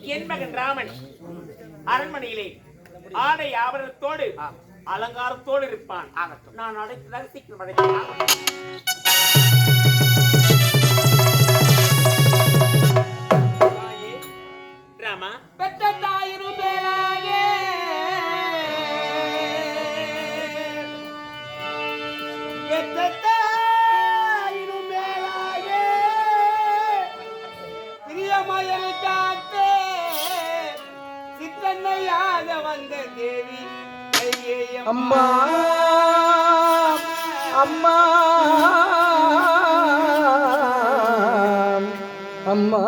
என் மகன் ராமன் அரண்மனையிலே ஆடை ஆபரணத்தோடு அலங்காரத்தோடு இருப்பான். ஆகட்டும். நான் அழைத்ததாக சீக்கிரம் தாயே, ராமா. பெற்ற அம்மா.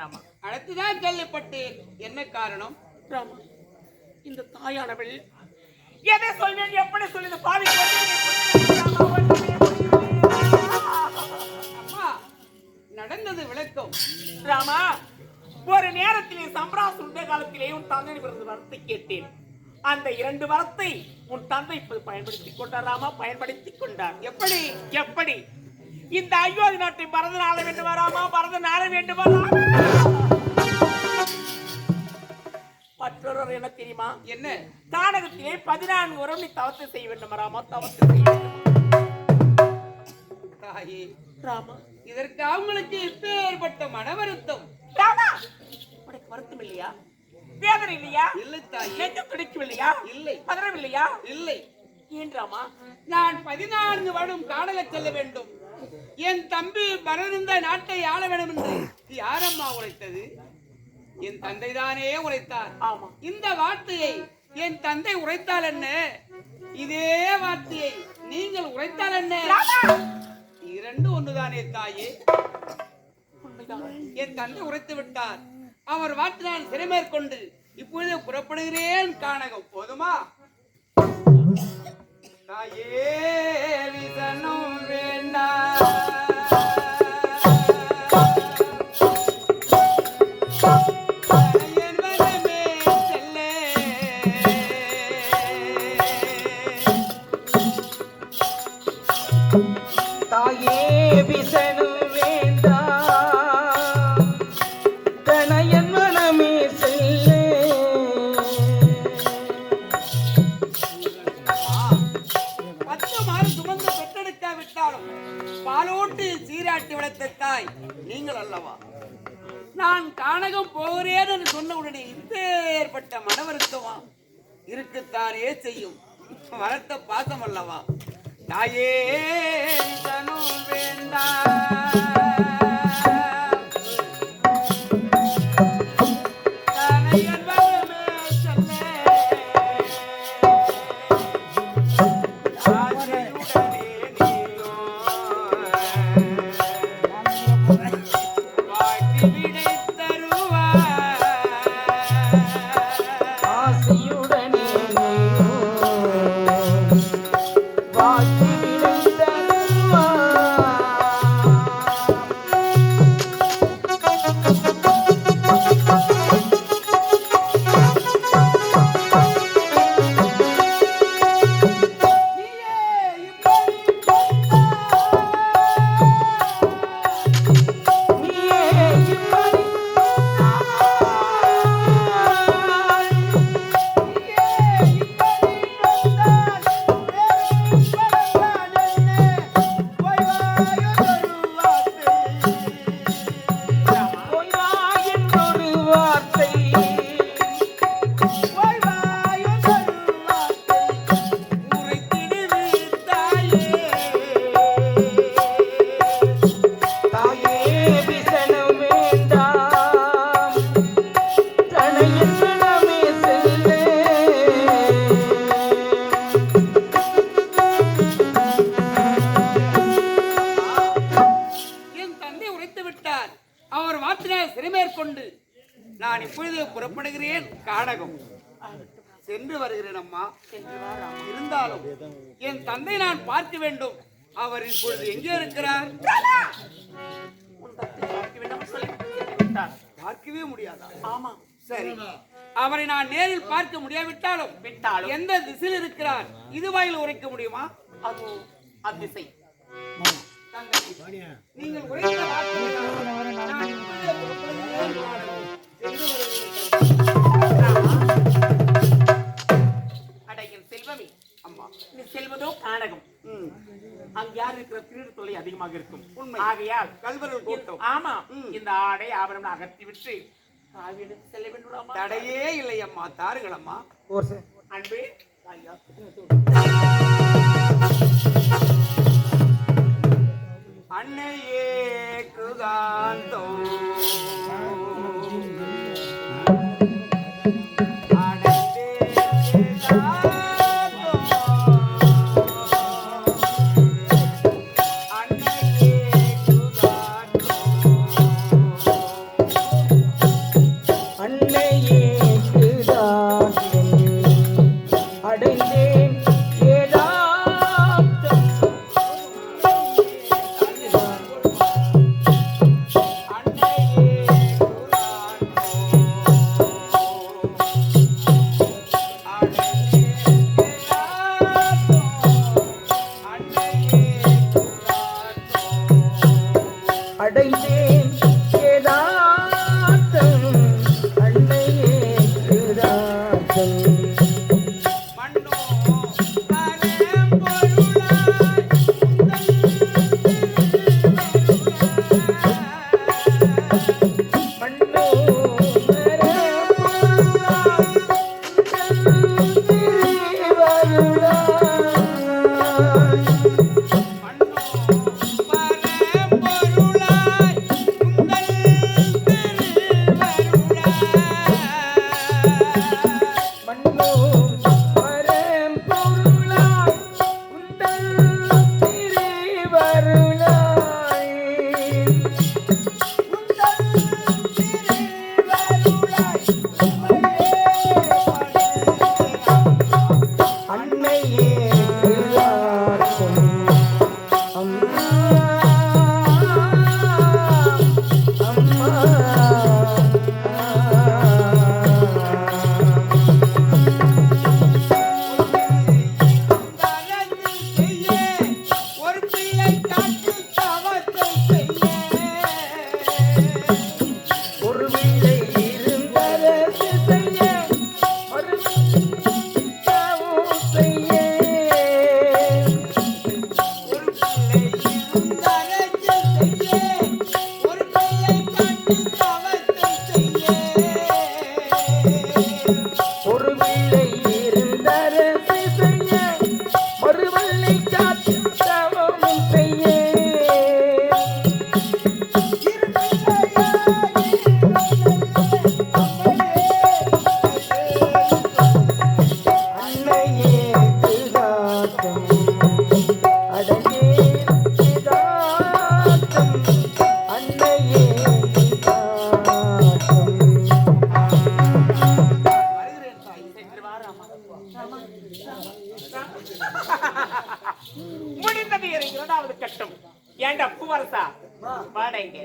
ராமா. அடுத்துதான் கேள்விப்பட்டேன் என்ன காரணம்? ராமா இந்த தாயானவள் எதை சொல்வேன் எப்படி சொல்லுது பாவி அம்மா நடந்தது விளக்கம். ராமா. ஒரு நேரத்திலே சம்பிராசு உண்ட காலத்திலே உன் தந்தை பிறந்த வரத்தை கேட்டேன். அந்த இரண்டு வரத்தை உன் தந்தை இப்போது பயன்படுத்திக் கொண்டார் ராமா பயன்படுத்திக் கொண்டார். எப்படி? எப்படி? இந்த அயோத்தி நாட்டை பரத நாள வேண்டுமா ராமா? பரத நாள வேண்டுமா? மற்றொரு என்ன தெரியுமா? என்ன? தானகத்திலே பதினான்கு வரம் நீ தவத்தை செய்ய வேண்டும் ராமா? தவத்தை செய்ய தாயி ராமா? இதற்கு அவங்களுக்கு இப்பேற்பட்ட மன வருத்தம் ராமா? உனக்கு வருத்தம் இல்லையா? வேதனை இல்லையா? இல்லை தாயி. நெஞ்சு துடிக்கவில்லையா இல்லை. பதறம் இல்லையா? இல்லை. ஏன் ராமா? நான் பதினான்கு வருடம் காணல செல்ல வேண்டும். என் தம்பி பரந்த நாட்டை ஆள வேண்டும் என்று யாரம்மா உரைத்தது என் தந்தை தானே உரைத்தார் ஆமா. இந்த வார்த்தையை என் தந்தை உரைத்தால் என்ன? இதே வார்த்தையை நீங்கள் உரைத்தால் என்ன? இரண்டு ஒன்றுதானே தாயே? என் தந்தை உரைத்து விட்டார். அவர் வாட்டு நான் சிறைமேற்கொண்டு இப்பொழுது புறப்படுகிறேன். காணகம் போதுமா? தாயே தெரியும். செய்யும் வளர்த்த பாசம் அல்லவா? தாயே தனும் வேண்டாம் சென்று வருகிறேன் அம்மா. இருந்தாலும் என் தந்தை நான் பார்க்க வேண்டும். அவர் இப்பொழுது எங்கே இருக்கிறார். பார்க்கவே முடியாதா? ஆமா. சரி. அவரை நான் நேரில் பார்க்க முடியாவிட்டாலும் விட்டாலும் எந்த திசையில் இருக்கிறார்? இதுவாயில் உரைக்க முடியுமா? அது அத்திசை. நீங்கள் உரைத்த அதிகமாக இருக்கும். உண்மை. ஆகையால் கல்வர்கள் கூட்டம் ஆமா. இந்த ஆடை ஆபரணம் அகற்றி விட்டு செல்ல வேண்டுமா தடையே இல்லை அம்மா தாருங்கள் அம்மா ஒரு செ- அன்பே அன்னையே குகாந்தோ பூவரசா வாடகைங்க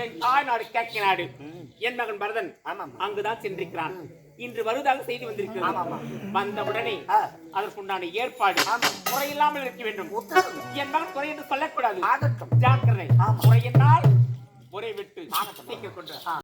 என் தாய்நாடு கேட்க நாடு. என் மகன் பரதன் அங்குதான் சென்றிருக்கிறான். இன்று வருவதாக செய்தி வந்திருக்கிறது. வந்தவுடனே அதற்குண்டான ஏற்பாடு குறையில்லாமல் இருக்க வேண்டும். என் மகன் குறை என்று சொல்லக்கூடாது. ஜாக்கிரதை. குறையினால் ஒரே விட்டு சீக்கிரம் கொண்டு.